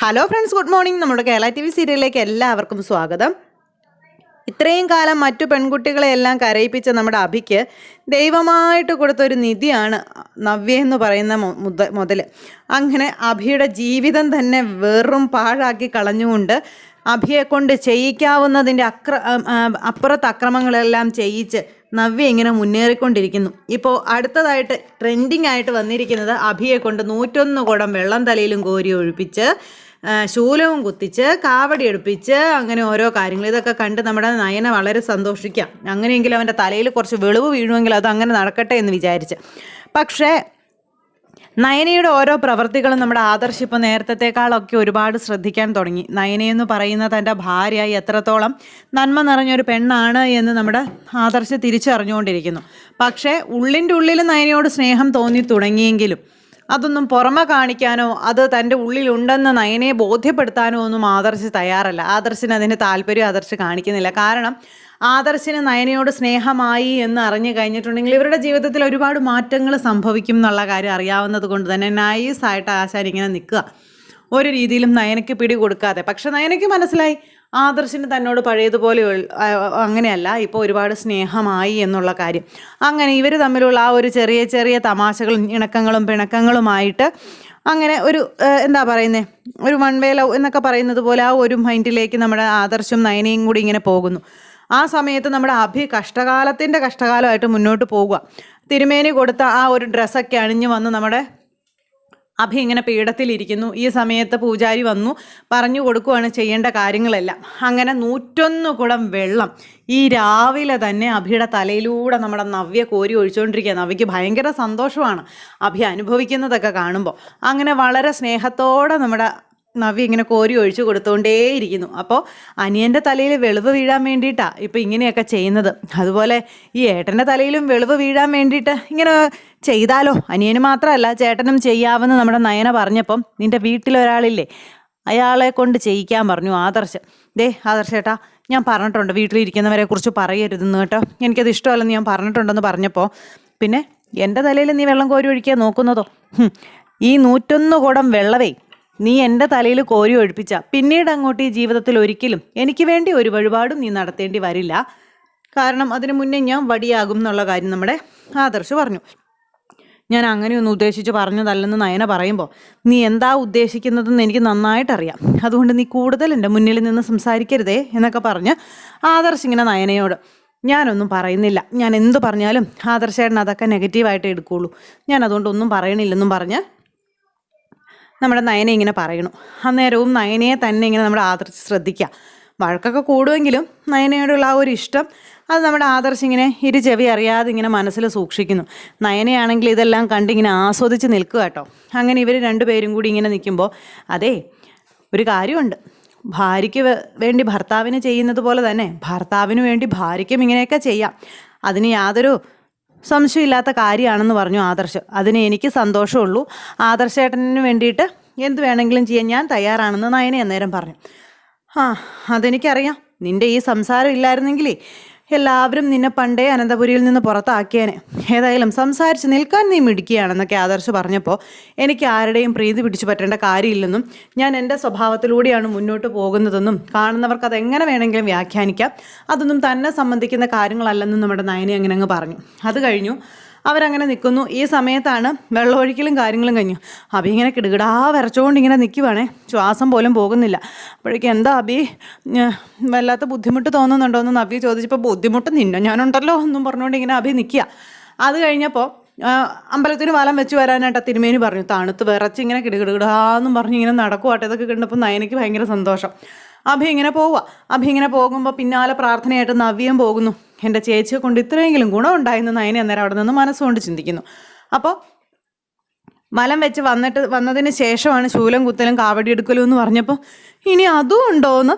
Hello friends good morning നമ്മുടെ Kerala T V സീരിയലിലേക്ക് എല്ലാവർക്കും സ്വാഗതം. ഇത്രയും കാലം മറ്റു പെൺകുട്ടികളെ എല്ലാം കരയിപ്പിച്ച നമ്മുടെ അഭിക്ക് ദൈവമായിട്ട് കൊടുത്തൊരു നിധിയാണ് നവ്യ എന്ന് പറയുന്ന മുത മുതൽ അങ്ങനെ അഭിയുടെ ജീവിതം തന്നെ വെറും പാഴാക്കി കളഞ്ഞുകൊണ്ട് അഭിയെ കൊണ്ട് ചെയ്യിക്കാവുന്നതിന്റെ അക്ര അപ്പുറത്ത് അക്രമങ്ങളെല്ലാം ചെയ്യിച്ച് നവ്യ ഇങ്ങനെ മുന്നേറിക്കൊണ്ടിരിക്കുന്നു. ഇപ്പോൾ അടുത്തതായിട്ട് ട്രെൻഡിങ് ആയിട്ട് വന്നിരിക്കുന്നത് അഭിയെ കൊണ്ട് നൂറ്റൊന്ന് കുടം വെള്ളം തലയിലും കോരി ഒഴിപ്പിച്ച് ശൂലവും കുത്തിച്ച് കാവടി എടുപ്പിച്ച് അങ്ങനെ ഓരോ കാര്യങ്ങൾ ഇതൊക്കെ കണ്ട് നമ്മുടെ നയന വളരെ സന്തോഷിക്കാം. അങ്ങനെയെങ്കിലും അവന്റെ തലയിൽ കുറച്ച് വെളിവ് വീഴുമെങ്കിൽ അത് അങ്ങനെ നടക്കട്ടെ എന്ന് വിചാരിച്ച്. പക്ഷേ നയനയുടെ ഓരോ പ്രവൃത്തികളും നമ്മുടെ ആദർശ് ഇപ്പോൾ നേരത്തേക്കാളൊക്കെ ഒരുപാട് ശ്രദ്ധിക്കാൻ തുടങ്ങി. നയനയെന്ന് പറയുന്ന തന്റെ ഭാര്യ എത്രത്തോളം നന്മ നിറഞ്ഞൊരു പെണ്ണാണ് എന്ന് നമ്മുടെ ആദർശ് തിരിച്ചറിഞ്ഞുകൊണ്ടിരിക്കുന്നു. പക്ഷേ ഉള്ളിന്റെ ഉള്ളിൽ നയനയോട് സ്നേഹം തോന്നി തുടങ്ങിയെങ്കിലും അതൊന്നും പുറമെ കാണിക്കാനോ അത് തന്റെ ഉള്ളിലുണ്ടെന്ന് നയനയെ ബോധ്യപ്പെടുത്താനോ ഒന്നും ആദർശ് തയ്യാറല്ല. ആദർശിന് അതിന് താല്പര്യം ആദർശ് കാണിക്കുന്നില്ല. കാരണം ആദർശിന് നയനയോട് സ്നേഹമായി എന്ന് അറിഞ്ഞു കഴിഞ്ഞിട്ടുണ്ടെങ്കിൽ ഇവരുടെ ജീവിതത്തിൽ ഒരുപാട് മാറ്റങ്ങൾ സംഭവിക്കും എന്നുള്ള കാര്യം അറിയാവുന്നത് കൊണ്ട് തന്നെ നൈസായിട്ട് ആശാൻ ഇങ്ങനെ നിൽക്കുക. ഒരു രീതിയിലും നയനയ്ക്ക് പിടി കൊടുക്കാതെ. പക്ഷെ നയനയ്ക്ക് മനസ്സിലായി ആദർശിന് തന്നോട് പഴയതുപോലെ അങ്ങനെയല്ല ഇപ്പോൾ ഒരുപാട് സ്നേഹമായി എന്നുള്ള കാര്യം. അങ്ങനെ ഇവർ തമ്മിലുള്ള ആ ഒരു ചെറിയ ചെറിയ തമാശകളും ഇണക്കങ്ങളും പിണക്കങ്ങളുമായിട്ട് അങ്ങനെ ഒരു എന്താ പറയുന്നത് ഒരു വൺ വേ ലവ് എന്നൊക്കെ പറയുന്നത് പോലെ ആ ഒരു മൈൻഡിലേക്ക് നമ്മുടെ ആദർശം നയനയും കൂടി ഇങ്ങനെ പോകുന്നു. ആ സമയത്ത് നമ്മുടെ അഭി കഷ്ടകാലത്തിന്റെ കഷ്ടകാലമായിട്ട് മുന്നോട്ട് പോകുക. തിരുമേനി കൊടുത്ത ആ ഒരു ഡ്രസ്സൊക്കെ അണിഞ്ഞു വന്ന് നമ്മുടെ അഭി ഇങ്ങനെ പീഠത്തിലിരിക്കുന്നു. ഈ സമയത്ത് പൂജാരി വന്നു പറഞ്ഞു കൊടുക്കുകയാണ് ചെയ്യേണ്ട കാര്യങ്ങളെല്ലാം. അങ്ങനെ നൂറ്റൊന്ന് കുടം വെള്ളം ഈ രാവിലെ തന്നെ അഭിയുടെ തലയിലൂടെ നമ്മുടെ നവ്യ കോരി ഒഴിച്ചുകൊണ്ടിരിക്കുക. നവ്യക്ക് ഭയങ്കര സന്തോഷമാണ് അഭി അനുഭവിക്കുന്നതൊക്കെ കാണുമ്പോൾ. അങ്ങനെ വളരെ സ്നേഹത്തോടെ നമ്മുടെ നവ്യ ഇങ്ങനെ കോരി ഒഴിച്ചു കൊടുത്തുകൊണ്ടേയിരിക്കുന്നു അപ്പോൾ അനിയന്റെ തലയിൽ വെളിവ് വീഴാൻ വേണ്ടിയിട്ടാണ് ഇപ്പോൾ ഇങ്ങനെയൊക്കെ ചെയ്യുന്നത്. അതുപോലെ ഈ ഏട്ടന്റെ തലയിലും വെളിവ് വീഴാൻ വേണ്ടിയിട്ട് ഇങ്ങനെ ചെയ്താലോ? അനിയന് മാത്രമല്ല ചേട്ടനും ചെയ്യാമെന്ന് നമ്മുടെ നയന പറഞ്ഞപ്പം നിന്റെ വീട്ടിലൊരാളില്ലേ അയാളെ കൊണ്ട് ചെയ്യിക്കാൻ പറഞ്ഞു ആദർശ്. ദേ ആദർശ് ചേട്ടാ ഞാൻ പറഞ്ഞിട്ടുണ്ട് വീട്ടിലിരിക്കുന്നവരെ കുറിച്ച് പറയരുതെന്ന് കേട്ടോ. എനിക്കത് ഇഷ്ടമല്ലെന്ന് ഞാൻ പറഞ്ഞിട്ടുണ്ടെന്ന് പറഞ്ഞപ്പോൾ പിന്നെ എന്റെ തലയിൽ നീ വെള്ളം കോരി ഒഴിക്കാൻ നോക്കുന്നതോ? ഈ നൂറ്റൊന്ന് കുടം വെള്ളവേ നീ എന്റെ തലയിൽ കോരി ഒഴിപ്പിച്ച. പിന്നീട് അങ്ങോട്ട് ഈ ജീവിതത്തിൽ ഒരിക്കലും എനിക്ക് വേണ്ടി ഒരു വഴിപാടും നീ നടത്തേണ്ടി വരില്ല. കാരണം അതിനു മുന്നേ ഞാൻ വടിയാകും എന്നുള്ള കാര്യം നമ്മുടെ ആദർശ് പറഞ്ഞു. ഞാൻ അങ്ങനെയൊന്നും ഉദ്ദേശിച്ച് പറഞ്ഞതല്ലെന്ന് നയന പറയുമ്പോൾ നീ എന്താ ഉദ്ദേശിക്കുന്നതെന്ന് എനിക്ക് നന്നായിട്ടറിയാം. അതുകൊണ്ട് നീ കൂടുതൽ എന്റെ മുന്നിൽ നിന്ന് സംസാരിക്കരുതേ എന്നൊക്കെ പറഞ്ഞ് ആദർശ് ഇങ്ങനെ നയനയോട് ഞാനൊന്നും പറയുന്നില്ല. ഞാൻ എന്ത് പറഞ്ഞാലും ആദർശേട്ടൻ അതൊക്കെ നെഗറ്റീവായിട്ട് എടുക്കുകയുള്ളൂ ഞാൻ അതുകൊണ്ട് ഒന്നും പറയണില്ലെന്നും പറഞ്ഞ് നമ്മുടെ നയനെ ഇങ്ങനെ പറയണു. അന്നേരവും നയനയെ തന്നെ ഇങ്ങനെ നമ്മുടെ ആദർശ് ശ്രദ്ധിക്കുക വഴക്കൊക്കെ കൂടുമെങ്കിലും നയനയോടുള്ള ആ ഒരു ഇഷ്ടം അത് നമ്മുടെ ആദർശ് ഇങ്ങനെ ഇരു ചെവി അറിയാതെ ഇങ്ങനെ മനസ്സിൽ സൂക്ഷിക്കുന്നു. നയനയാണെങ്കിൽ ഇതെല്ലാം കണ്ടിങ്ങനെ ആസ്വദിച്ച് നിൽക്കുക കേട്ടോ. അങ്ങനെ ഇവർ രണ്ടുപേരും കൂടി ഇങ്ങനെ നിൽക്കുമ്പോൾ അതെ ഒരു കാര്യമുണ്ട്. ഭാര്യയ്ക്ക് വേണ്ടി ഭർത്താവിന് ചെയ്യുന്നത് പോലെ തന്നെ ഭർത്താവിന് വേണ്ടി ഭാര്യയ്ക്കും ഇങ്ങനെയൊക്കെ ചെയ്യാം. അതിന് യാതൊരു സംശയമില്ലാത്ത കാര്യമാണെന്ന് പറഞ്ഞു ആദർശ്. അതിന് എനിക്ക് സന്തോഷമുള്ളൂ. ആദർശേട്ടന് വേണ്ടിയിട്ട് എന്ത് വേണമെങ്കിലും ചെയ്യാൻ ഞാൻ തയ്യാറാണെന്ന് നയനെ അന്നേരം പറഞ്ഞു. ആ അതെനിക്കറിയാം. നിന്റെ ഈ സംസാരം ഇല്ലായിരുന്നെങ്കിലേ എല്ലാവരും നിന്നെ പണ്ടേ അനന്തപുരിയിൽ നിന്ന് പുറത്താക്കിയേനെ. ഏതായാലും സംസാരിച്ച് നിൽക്കാൻ നീ മിടുക്കിയാണെന്നൊക്കെ ആദർശ് പറഞ്ഞപ്പോൾ എനിക്ക് ആരുടെയും പ്രീതി പിടിച്ചു പറ്റേണ്ട കാര്യമില്ലെന്നും ഞാൻ എന്റെ സ്വഭാവത്തിലൂടെയാണ് മുന്നോട്ട് പോകുന്നതെന്നും കാണുന്നവർക്ക് അതെങ്ങനെ വേണമെങ്കിലും വ്യാഖ്യാനിക്കാം. അതൊന്നും തന്നെ സംബന്ധിക്കുന്ന കാര്യങ്ങളല്ലെന്നും നമ്മുടെ നയനെ അങ്ങനെ അങ്ങ് പറഞ്ഞു. അത് കഴിഞ്ഞു. അവരങ്ങനെ നിൽക്കുന്നു. ഈ സമയത്താണ് വെള്ളമൊഴിക്കലും കാര്യങ്ങളും കഴിഞ്ഞു. അബി ഇങ്ങനെ കിടുകിടാ വിറച്ചുകൊണ്ട് ഇങ്ങനെ നിൽക്കുവാണേ ശ്വാസം പോലും പോകുന്നില്ല. അപ്പോഴേക്കും എന്താ അബി? വല്ലാത്ത ബുദ്ധിമുട്ട് തോന്നുന്നുണ്ടോ എന്ന് നബി ചോദിച്ചപ്പോൾ ബുദ്ധിമുട്ട് നിന്നെ ഞാനുണ്ടല്ലോ എന്നും പറഞ്ഞുകൊണ്ട് ഇങ്ങനെ അബി നിൽക്കുക. അത് കഴിഞ്ഞപ്പോൾ അമ്പലത്തിന് വലം വെച്ച് വരാനായിട്ട് തിരുമേനി പറഞ്ഞു തണുത്ത് വിറച്ച് ഇങ്ങനെ കിടുകിടുകിടാന്നും പറഞ്ഞ് ഇങ്ങനെ നടക്കുവാട്ടെ. ഇതൊക്കെ കണ്ടപ്പോൾ നയനയ്ക്ക് ഭയങ്കര സന്തോഷം. അഭി ഇങ്ങനെ പോവുക അഭി ഇങ്ങനെ പോകുമ്പോൾ പിന്നാലെ പ്രാർത്ഥനയായിട്ട് നവ്യം പോകുന്നു. എന്റെ ചേച്ചിയെ കൊണ്ട് ഇത്രയെങ്കിലും ഗുണം ഉണ്ടായിരുന്നു നയനെ അന്നേരം അവിടെ നിന്ന് മനസ്സുകൊണ്ട് ചിന്തിക്കുന്നു. അപ്പോൾ മലം വെച്ച് വന്നിട്ട് വന്നതിന് ശേഷമാണ് ശൂലം കുത്തലും കാവടി എടുക്കലും എന്ന് പറഞ്ഞപ്പോൾ ഇനി അതും ഉണ്ടോ എന്ന്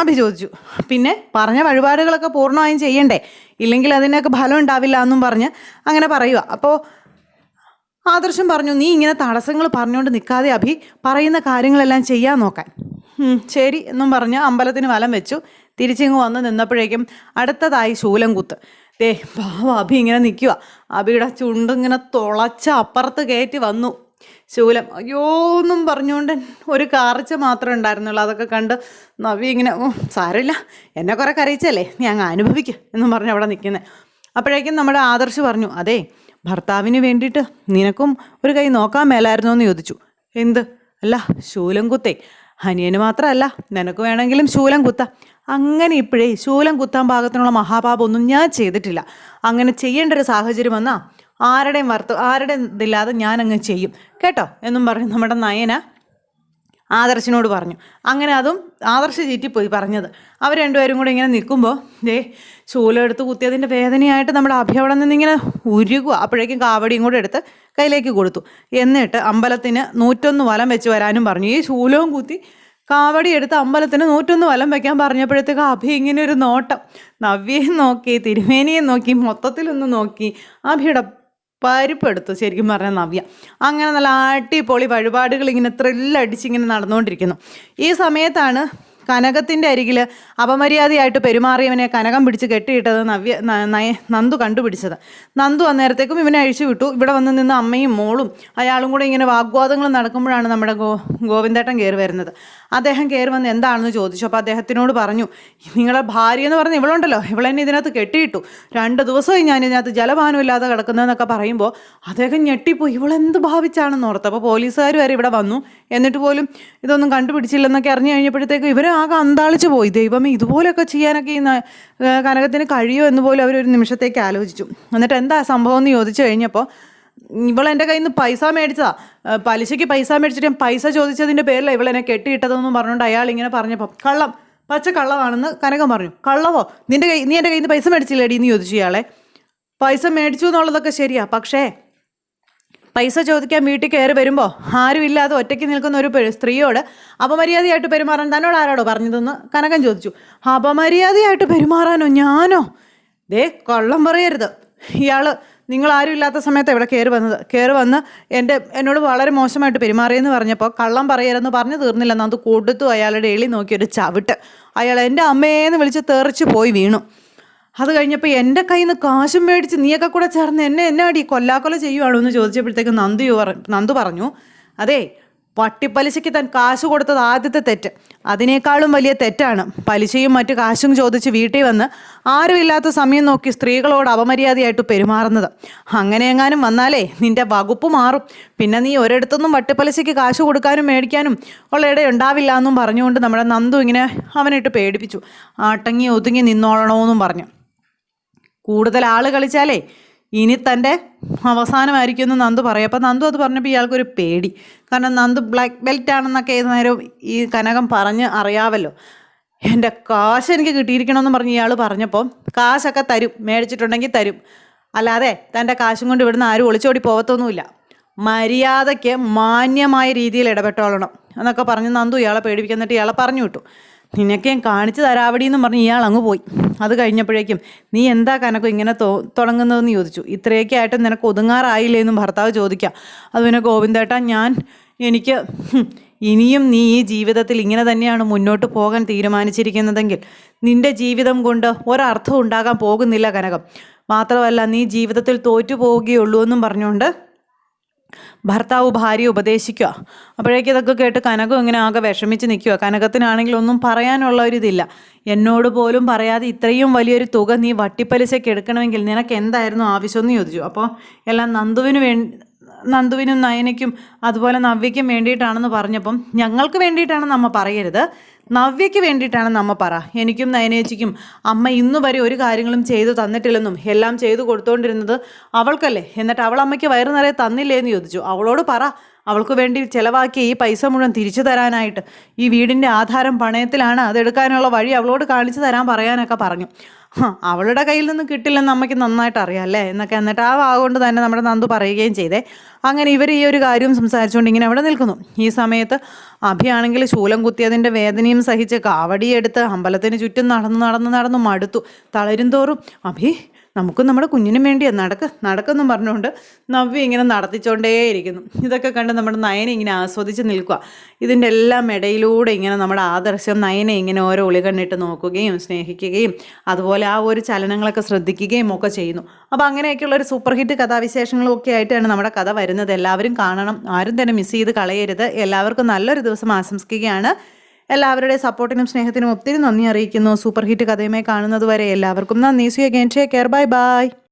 അഭി ചോദിച്ചു. പിന്നെ പറഞ്ഞ വഴിപാടുകളൊക്കെ പൂർണമായും ചെയ്യണ്ടേ? ഇല്ലെങ്കിൽ അതിനൊക്കെ ഫലം ഉണ്ടാവില്ല എന്നും പറഞ്ഞ് അങ്ങനെ പറയുക അപ്പോൾ ആദർശം പറഞ്ഞു നീ ഇങ്ങനെ തടസ്സങ്ങൾ പറഞ്ഞുകൊണ്ട് നിൽക്കാതെ അഭി പറയുന്ന കാര്യങ്ങളെല്ലാം ചെയ്യാൻ നോക്കാൻ. ശരി എന്നും പറഞ്ഞ് അമ്പലത്തിന് വലം വെച്ചു. തിരിച്ചിങ്ങ് വന്ന് നിന്നപ്പോഴേക്കും അടുത്തതായി ശൂലം കുത്ത് ദേ പാവ അഭി ഇങ്ങനെ നിൽക്കുക അഭിയുടെ ചുണ്ടിങ്ങനെ തുളച്ച അപ്പുറത്ത് കയറ്റി വന്നു. ശൂലം അയ്യോ എന്നും പറഞ്ഞുകൊണ്ട് ഒരു കാർച്ച മാത്രമേ ഉണ്ടായിരുന്നുള്ളൂ. അതൊക്കെ കണ്ട് നവി ഇങ്ങനെ ഓ സാരമില്ല. എന്നെ കുറെ കരയിച്ചല്ലേ? നീ അങ്ങ് അനുഭവിക്കുക എന്നും പറഞ്ഞ് അവിടെ നിൽക്കുന്നത് അപ്പോഴേക്കും നമ്മുടെ ആദർശ് പറഞ്ഞു അതെ ഭർത്താവിന് വേണ്ടിയിട്ട് നിനക്കും ഒരു കൈ നോക്കാൻ മേലായിരുന്നോ? എന്ന് ചോദിച്ചു. എന്ത്? അല്ല ശൂലം കുത്തേ അനിയന് മാത്രമല്ല നിനക്ക് വേണമെങ്കിലും ശൂലം കുത്താം. അങ്ങനെ ഇപ്പോഴേ ശൂലം കുത്താൻ പാകത്തിനുള്ള മഹാപാപമൊന്നും ഞാൻ ചെയ്തിട്ടില്ല. അങ്ങനെ ചെയ്യേണ്ട ഒരു സാഹചര്യം വന്നാൽ ആരുടെയും വർത്ത ആരുടെയും ഇതില്ലാതെ ഞാൻ അങ്ങ് ചെയ്യും. കേട്ടോ? എന്നും പറഞ്ഞ് നമ്മുടെ നയന ആദർശിനോട് പറഞ്ഞു. അങ്ങനെ അതും ആദർശ ചീറ്റിപ്പോയി പറഞ്ഞത്. അവർ രണ്ടുപേരും കൂടെ ഇങ്ങനെ നിൽക്കുമ്പോൾ ദേ ശൂലം എടുത്ത് കുത്തിയതിന്റെ വേദനയായിട്ട് നമ്മുടെ അഭി നിന്ന് ഇങ്ങനെ ഉരുകുക. അപ്പോഴേക്കും കാവടിയും കൂടെ എടുത്ത് കയ്യിലേക്ക് കൊടുത്തു. എന്നിട്ട് അമ്പലത്തിന് നൂറ്റൊന്ന് വലം വെച്ച് വരാനും പറഞ്ഞു. ഈ ശൂലവും കുത്തി കാവടി എടുത്ത് അമ്പലത്തിന് നൂറ്റൊന്ന് വലം വെക്കാൻ പറഞ്ഞപ്പോഴത്തേക്ക് അഭി ഇങ്ങനെ ഒരു നോട്ടം. നവ്യയും നോക്കി തിരുമേനിയും നോക്കി മൊത്തത്തിലൊന്ന് നോക്കി. അഭിയുടെ പരിപ്പെടുത്തു ശരിക്കും പറഞ്ഞ നവ്യ. അങ്ങനെ നല്ല അടിപൊളി വഴിപാടുകൾ ഇങ്ങനെ ത്രില്ലടിച്ച് ഇങ്ങനെ നടന്നുകൊണ്ടിരിക്കുന്നു. ഈ സമയത്താണ് കനകത്തിന്റെ അരികിൽ അപമര്യാദയായിട്ട് പെരുമാറിയവനെ കനകം പിടിച്ച് കെട്ടിയിട്ടത് നവ്യ നന്ദു കണ്ടുപിടിച്ചത്. നന്ദു അന്നേരത്തേക്കും ഇവനെ അഴിച്ചു വിട്ടു. ഇവിടെ വന്ന് നിന്ന് അമ്മയും മോളും അയാളും കൂടെ ഇങ്ങനെ വാഗ്വാദങ്ങൾ നടക്കുമ്പോഴാണ് നമ്മുടെ ഗോ ഗോവിന്ദേട്ടൻ കയറി വരുന്നത്. അദ്ദേഹം കയറി വന്ന് എന്താണെന്ന് ചോദിച്ചു. അപ്പോൾ അദ്ദേഹത്തിനോട് പറഞ്ഞു നിങ്ങളെ ഭാര്യ എന്ന് പറഞ്ഞ് ഇവളുണ്ടല്ലോ ഇവളെന്നെ ഇതിനകത്ത് കെട്ടിയിട്ടു. രണ്ട് ദിവസമായി ഞാൻ ഇതിനകത്ത് ജലപാനം ഇല്ലാതെ കിടക്കുന്നതെന്നൊക്കെ പറയുമ്പോൾ അദ്ദേഹം ഞെട്ടിപ്പോയി. ഇവളെന്ത് ഭാവിച്ചാണെന്ന് ഓർത്ത്. അപ്പോൾ പോലീസുകാർ വരെ ഇവിടെ വന്നു. എന്നിട്ട് പോലും ഇതൊന്നും കണ്ടുപിടിച്ചില്ലെന്നൊക്കെ അറിഞ്ഞു കഴിഞ്ഞപ്പോഴത്തേക്ക് ഇവരെ ആകെ അന്താളിച്ച് പോയി. ദൈവമേ ഇതുപോലെയൊക്കെ ചെയ്യാനൊക്കെ ഈ കനകത്തിന് കഴിയുമോ എന്ന് പോലും അവരൊരു നിമിഷത്തേക്ക് ആലോചിച്ചു. എന്നിട്ട് എന്താ സംഭവം എന്ന് ചോദിച്ചു കഴിഞ്ഞപ്പോൾ ഇവൾ എന്റെ കയ്യിൽ നിന്ന് പൈസ മേടിച്ചതാ. പലിശയ്ക്ക് പൈസ മേടിച്ചിട്ട് ഞാൻ പൈസ ചോദിച്ചതിന്റെ ഇവൾ എന്നെ കെട്ടിയിട്ടതെന്ന് പറഞ്ഞുകൊണ്ട് അയാൾ ഇങ്ങനെ പറഞ്ഞപ്പം കള്ളം പച്ച കള്ളമാണെന്ന് കനകം പറഞ്ഞു. കള്ളവോ? നിന്റെ കൈ നീ എന്റെ കയ്യിൽ നിന്ന് പൈസ മേടിച്ചില്ലേടി? എന്ന് ചോദിച്ചു ഇയാളെ. പൈസ മേടിച്ചു എന്നുള്ളതൊക്കെ ശരിയാ പക്ഷേ പൈസ ചോദിക്കാൻ വീട്ടിൽ കയറി വരുമ്പോൾ ആരുമില്ലാതെ ഒറ്റയ്ക്ക് നിൽക്കുന്ന ഒരു സ്ത്രീയോട് അപമര്യാദയായിട്ട് പെരുമാറാൻ തന്നോട് ആരാടോ പറഞ്ഞതെന്ന് കനകം ചോദിച്ചു. അപമര്യാദയായിട്ട് പെരുമാറാനോ ഞാനോ? ദേ കള്ളം പറയരുത്. ഇയാൾ നിങ്ങൾ ആരും ഇല്ലാത്ത സമയത്ത് എവിടെ കയറി വന്നത്? കയറി വന്ന് എന്റെ എന്നോട് വളരെ മോശമായിട്ട് പെരുമാറിയെന്ന് പറഞ്ഞപ്പോൾ കള്ളം പറയരുതെന്ന് പറഞ്ഞു തീർന്നില്ലെന്ന് അത് കൊടുത്തു അയാളുടെ എളി നോക്കിയൊരു ചവിട്ട്. അയാൾ എന്റെ അമ്മേന്ന് വിളിച്ച് തെറിച്ച് പോയി വീണു. അത് കഴിഞ്ഞപ്പോൾ എന്റെ കയ്യിൽ നിന്ന് കാശും മേടിച്ച് നീയൊക്കെ കൂടെ ചേർന്ന് എന്നെ എന്നാടി കൊല്ലാക്കൊല ചെയ്യുവാണോ എന്ന് ചോദിച്ചപ്പോഴത്തേക്ക് നന്ദു നന്ദു പറഞ്ഞു. അതെ പട്ടിപ്പലിശയ്ക്ക് താൻ കാശ് കൊടുത്തത് ആദ്യത്തെ തെറ്റ്. അതിനേക്കാളും വലിയ തെറ്റാണ്. പലിശയും മറ്റു കാശും ചോദിച്ച് വീട്ടിൽ വന്ന് ആരുമില്ലാത്ത സമയം നോക്കി സ്ത്രീകളോട് അപമര്യാദയായിട്ട് പെരുമാറുന്നത്. അങ്ങനെ എങ്ങാനും വന്നാലേ നിന്റെ വകുപ്പ് മാറും. പിന്നെ നീ ഒരിടത്തുനിന്നും വട്ടിപ്പലിശയ്ക്ക് കാശ് കൊടുക്കാനും മേടിക്കാനും ഉള്ള ഇട ഉണ്ടാവില്ല എന്നും പറഞ്ഞുകൊണ്ട് നമ്മുടെ നന്ദു ഇങ്ങനെ അവനിട്ട് പേടിപ്പിച്ചു. ആട്ടങ്ങി ഒതുങ്ങി നിന്നോളണമെന്നും പറഞ്ഞു. കൂടുതൽ ആൾ കളിച്ചാലേ ഇനി തന്റെ അവസാനമായിരിക്കും എന്ന് നന്ദു പറയും. അപ്പം നന്ദു അത് പറഞ്ഞപ്പോൾ ഇയാൾക്കൊരു പേടി. കാരണം നന്ദു ബ്ലാക്ക് ബെൽറ്റ് ആണെന്നൊക്കെ ഏത് നേരം ഈ കനകം പറഞ്ഞ് അറിയാമല്ലോ എന്റെ കാശ് എനിക്ക് കിട്ടിയിരിക്കണമെന്ന് പറഞ്ഞ് ഇയാൾ പറഞ്ഞപ്പോൾ കാശൊക്കെ തരും മേടിച്ചിട്ടുണ്ടെങ്കിൽ തരും. അല്ലാതെ തന്റെ കാശും കൊണ്ട് ഇവിടുന്ന് ആരും ഒളിച്ചോടി പോകത്തൊന്നുമില്ല. മര്യാദയ്ക്ക് മാന്യമായ രീതിയിൽ ഇടപെട്ടോളണം എന്നൊക്കെ പറഞ്ഞ് നന്ദു ഇയാളെ പേടിപ്പിക്കുന്നിട്ട് ഇയാളെ പറഞ്ഞു വിട്ടു. നിനക്ക് ഞാൻ കാണിച്ചു തരാവടി എന്ന് പറഞ്ഞ് ഇയാൾ അങ്ങ് പോയി. അത് കഴിഞ്ഞപ്പോഴേക്കും നീ എന്താ കനക്കും ഇങ്ങനെ തോ തുടങ്ങുന്നതെന്ന് ചോദിച്ചു. ഇത്രയൊക്കെ ആയിട്ട് നിനക്ക് ഒതുങ്ങാറായില്ലേ എന്നും ഭർത്താവ് ചോദിക്കുക അത് പിന്നെ ഗോവിന്ദേട്ടാ ഞാൻ എനിക്ക് ഇനിയും നീ ഈ ജീവിതത്തിൽ ഇങ്ങനെ തന്നെയാണ് മുന്നോട്ട് പോകാൻ തീരുമാനിച്ചിരിക്കുന്നതെങ്കിൽ നിന്റെ ജീവിതം കൊണ്ട് ഒരർത്ഥം ഉണ്ടാകാൻ പോകുന്നില്ല കനകം. മാത്രമല്ല നീ ജീവിതത്തിൽ തോറ്റു പോവുകയുള്ളൂ എന്നും പറഞ്ഞുകൊണ്ട് ഭർത്താവ് ഭാര്യ ഉപദേശിക്കുക. അപ്പോഴേക്കും ഇതൊക്കെ കേട്ട് കനകം ഇങ്ങനെ ആകെ വിഷമിച്ച് നിൽക്കുക. കനകത്തിനാണെങ്കിൽ ഒന്നും പറയാനുള്ള ഒരിതില്ല എന്നോട് പോലും പറയാതെ ഇത്രയും വലിയൊരു തുക നീ വട്ടിപ്പലിശയ്ക്ക് എടുക്കണമെങ്കിൽ നിനക്ക് എന്തായിരുന്നു ആവശ്യമെന്ന് ചോദിച്ചു. അപ്പോൾ എല്ലാം നന്ദുവിന് വേണ്ടി നന്ദുവിനും നയനയ്ക്കും അതുപോലെ നവ്യയ്ക്കും വേണ്ടിയിട്ടാണെന്ന് പറഞ്ഞപ്പം ഞങ്ങൾക്ക് വേണ്ടിയിട്ടാണ് നമ്മ പറയരുത്. നവ്യയ്ക്ക് വേണ്ടിയിട്ടാണ് നമ്മ പറ. എനിക്കും നയനേച്ചിക്കും അമ്മ ഇന്നു വരെ ഒരു കാര്യങ്ങളും ചെയ്തു തന്നിട്ടില്ലെന്നും എല്ലാം ചെയ്തു കൊടുത്തുകൊണ്ടിരുന്നത് അവൾക്കല്ലേ. എന്നിട്ട് അവൾ അമ്മയ്ക്ക് വയറു നിറയെ തന്നില്ലേ എന്ന് ചോദിച്ചു. അവളോട് പറ. അവൾക്ക് വേണ്ടി ചിലവാക്കിയ ഈ പൈസ മുഴുവൻ തിരിച്ചു തരാനായിട്ട്. ഈ വീടിന്റെ ആധാരം പണയത്തിലാണ്. അതെടുക്കാനുള്ള വഴി അവളോട് കാണിച്ചു തരാൻ പറയാനൊക്കെ പറഞ്ഞു. അവളുടെ കയ്യിൽ നിന്ന് കിട്ടില്ലെന്ന് അമ്മയ്ക്ക് നന്നായിട്ട് അറിയാം അല്ലേ? എന്നൊക്കെ എന്നിട്ട് ആ വാഗുകൊണ്ട് തന്നെ നമ്മുടെ നന്ദു പറയുകയും ചെയ്തേ. അങ്ങനെ ഇവർ ഈ ഒരു കാര്യം സംസാരിച്ചുകൊണ്ട് ഇങ്ങനെ അവിടെ നിൽക്കുന്നു. ഈ സമയത്ത് അഭിയാണെങ്കിൽ ശൂലം കുത്തിയതിന്റെ വേദനയും സഹിച്ച് കാവടിയെടുത്ത് അമ്പലത്തിന് ചുറ്റും നടന്ന് നടന്ന് നടന്ന് മടുത്തു. തളരും തോറും അഭി നമുക്കും നമ്മുടെ കുഞ്ഞിനും വേണ്ടിയാ. നടക്ക് നടക്കെന്നും പറഞ്ഞുകൊണ്ട് നവ്യ ഇങ്ങനെ നടത്തിച്ചോണ്ടേയിരിക്കുന്നു ഇതൊക്കെ കണ്ട് നമ്മുടെ നയന ഇങ്ങനെ ആസ്വദിച്ച് നിൽക്കുക ഇതിന്റെ എല്ലാം ഇടയിലൂടെ ഇങ്ങനെ നമ്മുടെ ആദർശം നയനെ ഇങ്ങനെ ഓരോ ഒളികണ്ണിട്ട് നോക്കുകയും സ്നേഹിക്കുകയും അതുപോലെ ആ ഒരു ചലനങ്ങളൊക്കെ ശ്രദ്ധിക്കുകയും ഒക്കെ ചെയ്യുന്നു. അപ്പോൾ അങ്ങനെയൊക്കെയുള്ള ഒരു സൂപ്പർ ഹിറ്റ് കഥാവിശേഷങ്ങളും ഒക്കെ ആയിട്ടാണ് നമ്മുടെ കഥ വരുന്നത്. എല്ലാവരും കാണണം. ആരും തന്നെ മിസ് ചെയ്ത് കളയരുത്. എല്ലാവർക്കും നല്ലൊരു ദിവസം ആശംസിക്കുകയാണ്. എല്ലാവരുടെയും സപ്പോർട്ടിനും സ്നേഹത്തിനും ഒത്തിരി നന്ദി അറിയിക്കുന്നു. സൂപ്പർ ഹിറ്റ് കഥയുമായി കാണുന്നതുവരെ എല്ലാവർക്കും നന്ദി. See again take care bye bye